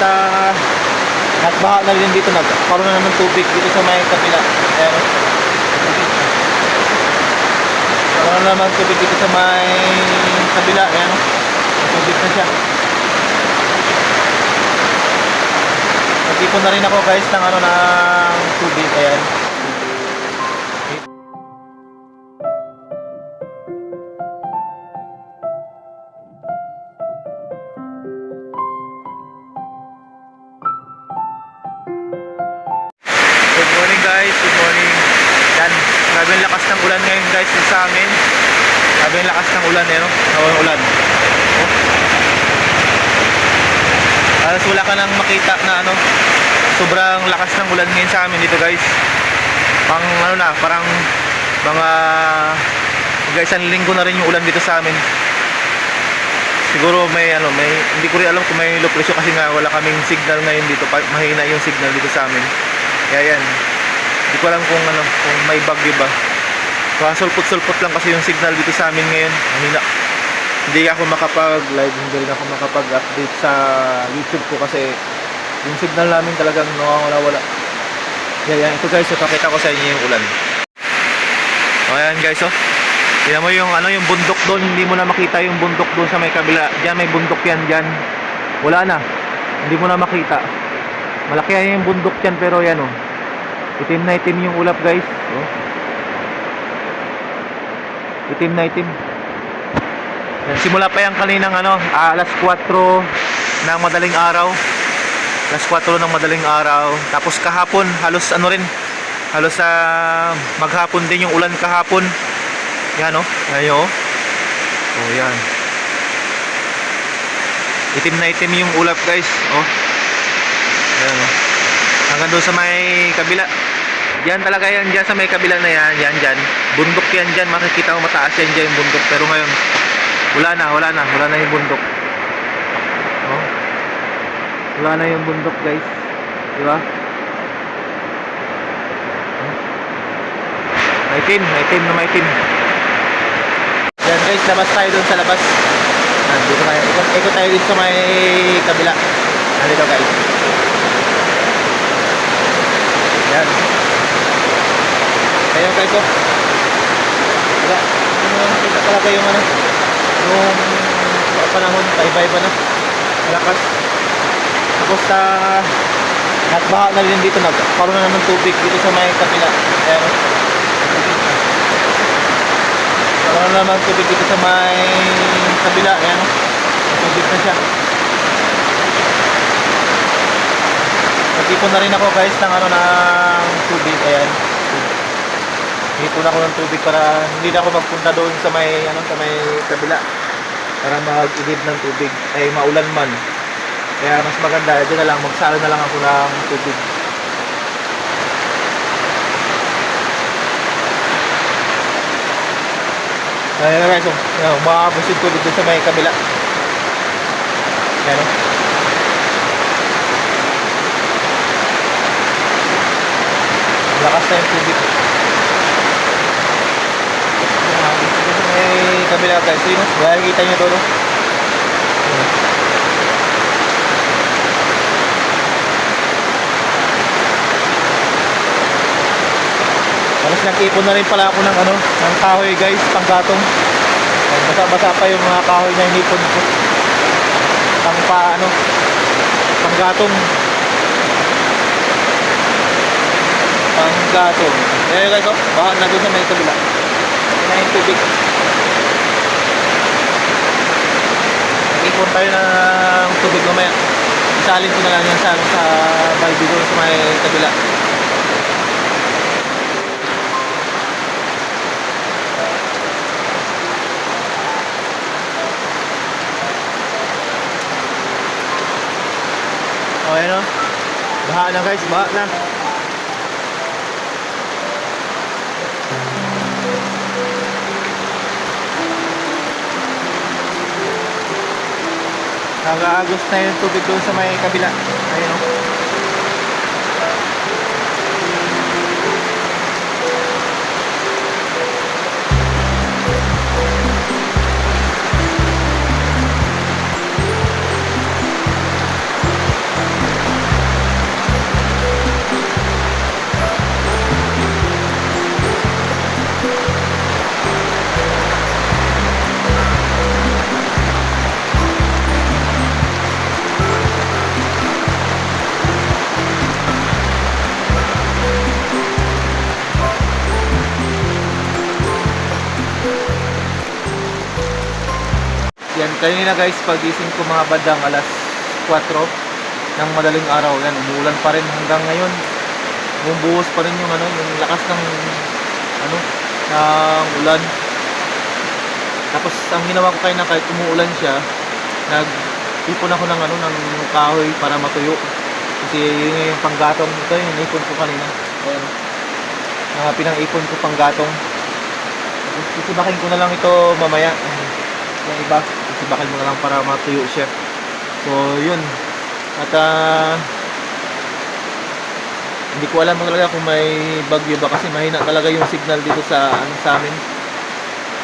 uh, nagbaha na rin dito, nagkaroon na ng tubig dito sa may kapila. Ayan. Nagkaroon na naman tubig dito sa may kabila. Ayan. Tubig na siya. Nagtipon na rin ako guys ng ano ng tubig. Ayan. Ulan eh, no? Nawang ulan. Oh. Alas wala ka nang makita na ano, sobrang lakas ng ulan ngayon sa amin dito guys. Pang ano na, parang mga mga linggo na rin yung ulan dito sa amin. Siguro may ano, may hindi ko rin alam kung may low pressure kasi nga wala kaming signal ngayon dito, mahina yung signal dito sa amin. Kaya yan. Hindi ko alam kung ano, kung may bagyo ba. Kaya sulpot-sulpot lang kasi yung signal dito sa amin ngayon. Mahina. Hindi ako makapag-live, hindi rin ako makapag-update sa YouTube ko kasi yung signal namin talagang nawawala-wala. Kaya yan, ito guys, ipakita ko sa inyo yung ulan. O ayan guys, oh. Tingnan mo yung ano yung bundok doon, hindi mo na makita yung bundok doon sa may kabila. Diyan may bundok yan diyan. Wala na. Hindi mo na makita. Malaki yan yung bundok yan pero yan oh. Itim na itim yung ulap guys. Oh. Itim na itim. Simula pa yan kaninang ano, ah, alas 4 ng madaling araw. Alas 4 ng madaling araw. Tapos kahapon, halos ano rin, halos sa maghapon din yung ulan kahapon. Yan oh, ayo oh. Oh, yan. Itim na itim yung ulap guys. Oh. Yan oh. Hanggang doon sa may kabila. Yan talaga yan dyan sa may kabila na yan. Yan dyan. Bundok yan dyan. Makikita mo mataas yan dyan yung bundok. Pero ngayon, wala na, wala na. Wala na yung bundok. Oh. Wala na yung bundok guys. Di ba? Oh. Maitim, maitim na maitim. Yan guys, labas tayo dun sa labas. Yan, dito tayo. Ikot, ikot tayo dito sa may kabila. Nandito guys. Yan. Oh. Wala. Nakita talaga yung ano, yung panahon, paiba-iba na. Malakas. Tapos sa nagbaha na rin dito, nagkaroon na ng tubig dito sa may kabila. Ayan. Nagkaroon na naman tubig dito sa may kabila. Ayan. Tubig na siya. Nagtipon na rin ako guys ng ano ng tubig. Ayan. Ipon ako ng tubig para hindi na ako magpunta doon sa may ano sa may kabila para mag-inib ng tubig ay maulan man. Kaya mas maganda doon na lang magsalo na lang ako ng tubig. Ayan na guys, oh. Ayan, umaabos yung tubig sa may kabila. Ayan oh. Lakas na yung tubig. Ah, dito sa may kabila guys. Yun, makikita nyo oh. Ayan. Tapos nag-ipon na rin pala ako ng ano, ng kahoy guys, panggatong. Basa-basa pa yung mga kahoy na inipon ko. Pang pa ano, panggatong. Panggatong. Ayan guys, oh, bahan na doon sa may kabila. Na yung tubig. Nag-ipon tayo ng tubig mamaya. Isalin ko na lang yan sa, sa balde doon sa may kabila. O, ayan o. Baha na guys, baha na. Nag-aagos na yung tubig doon sa may kabila. Ayun o. kanina guys, pagising ko mga badang alas 4 ng madaling araw. Yan, umuulan pa rin hanggang ngayon. Bumubuhos pa rin yung ano, yung lakas ng ano, ng ulan. Tapos ang ginawa ko kayo na kahit umuulan siya, nag ipon ako ng ano ng kahoy para matuyo. Kasi yun yung panggatong. Ito yung ipon ko kanina. Ayan. Mga pinang-ipon ko panggatong. Sisibakin ko na lang ito mamaya. Yung iba, sisibakin mo na lang para matuyo siya. So, yun. At ah, hindi ko alam talaga kung may bagyo ba kasi mahina talaga yung signal dito sa ano sa amin.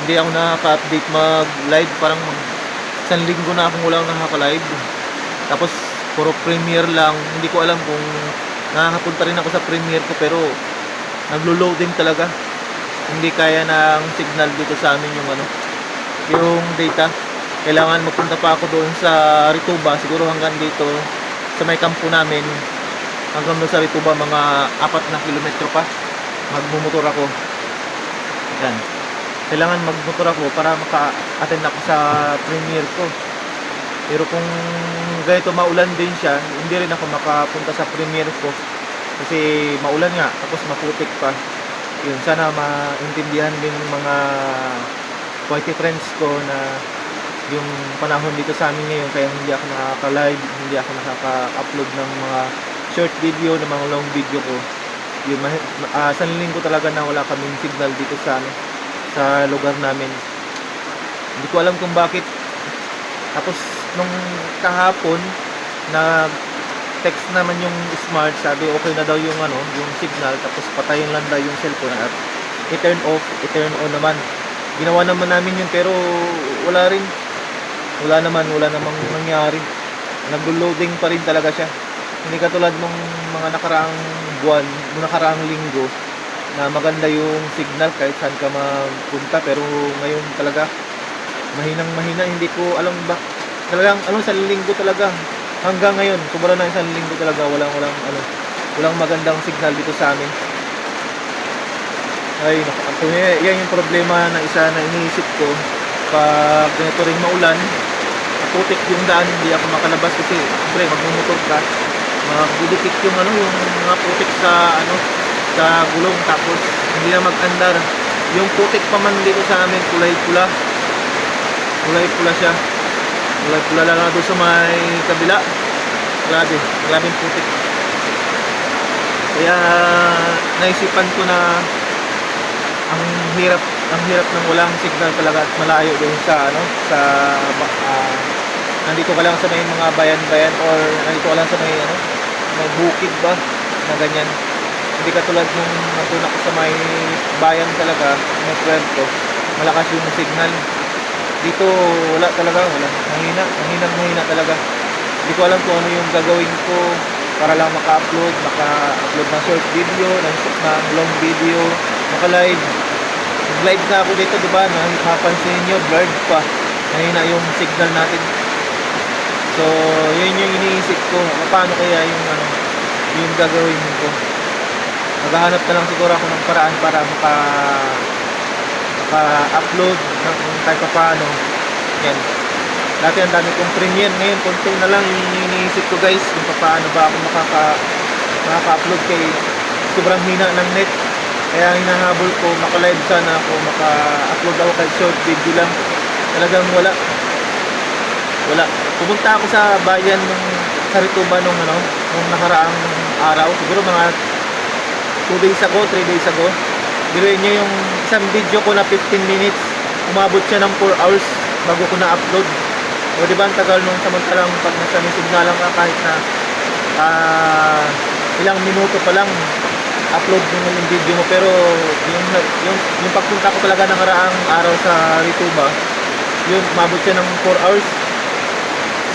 Hindi ako nakaka-update mag-live parang isang linggo na akong walang nakaka-live. Tapos puro premiere lang. Hindi ko alam kung nakakapunta rin ako sa premiere ko pero naglo-loading talaga. Hindi kaya ng signal dito sa amin yung ano, yung data. Kailangan magpunta pa ako doon sa Rituba, siguro hanggang dito sa may kampo namin. Hanggang doon sa Rituba, mga apat na kilometro pa. Magmumotor ako. Yan. Kailangan magmotor ako para maka-attend ako sa premiere ko. Pero kung ganito maulan din siya, hindi rin ako makapunta sa premiere ko. Kasi maulan nga, tapos maputik pa. Yun, sana maintindihan din ng mga quality friends ko na yung panahon dito sa amin ngayon kaya hindi ako nakaka-live, hindi ako nakaka-upload ng mga short video, ng mga long video ko. Yun, ma- uh, sa linggo talaga na wala kaming signal dito sa ano, sa lugar namin. Hindi ko alam kung bakit. Tapos nung kahapon nag text naman yung smart sabi okay na daw yung ano yung signal tapos patayin lang daw yung cellphone at i-turn off i-turn on naman ginawa naman namin yun pero wala rin wala naman wala namang nangyari. Naglo-loading pa rin talaga siya. Hindi katulad nung mga nakaraang buwan nung nakaraang linggo na maganda yung signal kahit saan ka magpunta pero ngayon talaga mahinang mahina. Hindi ko alam ba talagang ano sa linggo talaga. Hanggang ngayon sobra na isang linggo talaga walang walang ano walang magandang signal dito sa amin. Ay naku yan yung problema na isa na iniisip ko. Pag ganito rin maulan putik yung daan hindi ako makalabas kasi siyempre magmumotor ka. Magdidikit yung ano yung mga putik sa ano sa gulong. Tapos hindi na mag-andar. Yung putik pa man dito sa amin kulay pula kulay pula siya. Kulay pula lang doon sa may kabila. Grabe yung putik. Kaya naisipan ko na ang hirap ang hirap ng walang signal talaga at malayo doon sa ano sa ah, nandito ka lang sa may mga bayan-bayan or nandito ka lang sa may ano may bukid ba na ganyan? Hindi katulad nung nandun ako sa may bayan talaga may puerto malakas yung signal. Dito wala talaga wala. Mahina mahina mahina talaga. Hindi ko alam kung ano yung gagawin ko para lang maka-upload maka-upload ng short video ng, ng long video maka-live. Nag-live na ako dito diba na mapansin nyo blurred pa. Mahina yung signal natin so yun yung iniisip ko. Paano kaya yung ano yung gagawin ko? Maghahanap na lang siguro ako ng paraan para maka maka-upload ng kahit pa paano yan. Dati ang dami kong premium ngayon konti na lang yung iniisip ko guys kung paano ba ako makaka makaka-upload kay sobrang hina ng net. Kaya hinahabol ko maka-live sana ako maka-upload ako kahit short video lang. Talagang wala wala. Pumunta ako sa bayan ng Sarituba nung ano nung nakaraang araw. Siguro mga 2 days ago 3 days ago. Biruin nyo yung isang video ko na 15 minutes. Umabot siya ng 4 hours bago ko na-upload. O di ba ang tagal nung samantalang pag nasa may signalan ka kahit na ah, ilang minuto pa lang upload mo na yung video mo. Pero yung, yung, yung pagpunta ko talaga ng karaang araw sa Rituba yun umabot siya ng 4 hours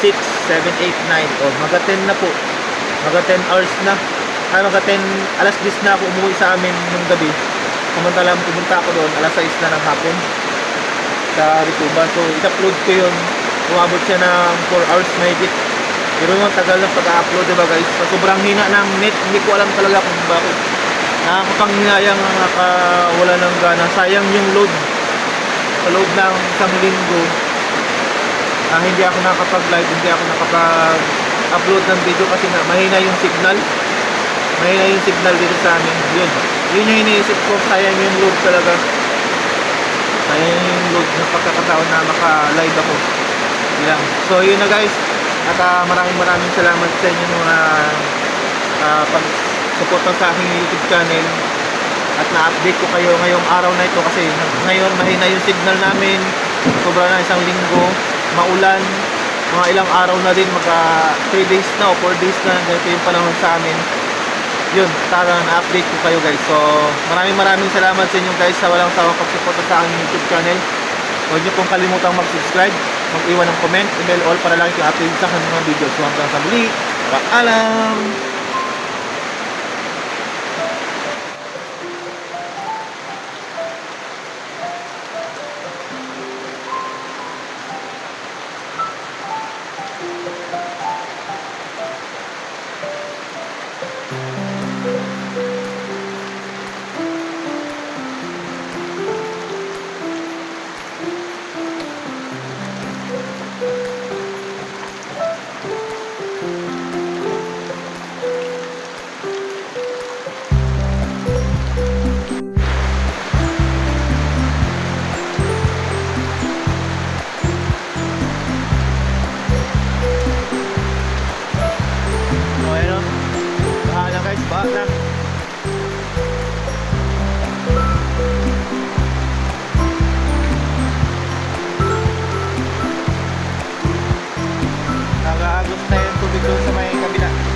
6, 7, 8, 9 o maga 10 na po. Maga 10 hours na. Ay maga 10 alas 10 na ako umuwi sa amin nung gabi. Samantalang pumunta ako doon alas 6 na ng hapon. Sa Rituba. So i-upload ko yun. Umabot siya ng 4 hours mahigit. Pero yung tagal ng pag-upload diba guys? So, sobrang hina ng net hindi ko alam talaga kung bakit. Nakakapanghinayang nakawala ng gana. Sayang yung load. Sa load ng isang linggo ah, hindi ako nakapag-live, hindi ako nakapag-upload ng video kasi nga mahina yung signal. Mahina yung signal dito sa amin. Yun. Yun yung iniisip ko. Sayang yung load talaga. Sayang yung load ng pagkakataon na maka-live ako. Yun. So yun na guys. At ah, maraming maraming salamat sa inyo mga uh, pag-suporta sa aking YouTube channel at na-update ko kayo ngayong araw na ito kasi ngayon mahina yung signal namin sobra na isang linggo maulan mga ilang araw na din magka 3 days na o 4 days na ganito yung panahon sa amin. Yun tara na-update ko kayo guys. So maraming maraming salamat sa inyo guys sa walang sawang pagsuporta sa aking YouTube channel. Huwag niyo pong kalimutang mag-subscribe mag-iwan ng comment, email all para lagi kayo update sa aking mga videos. So hanggang sa muli. Paalam gumagos na yung tubig doon sa may kabila.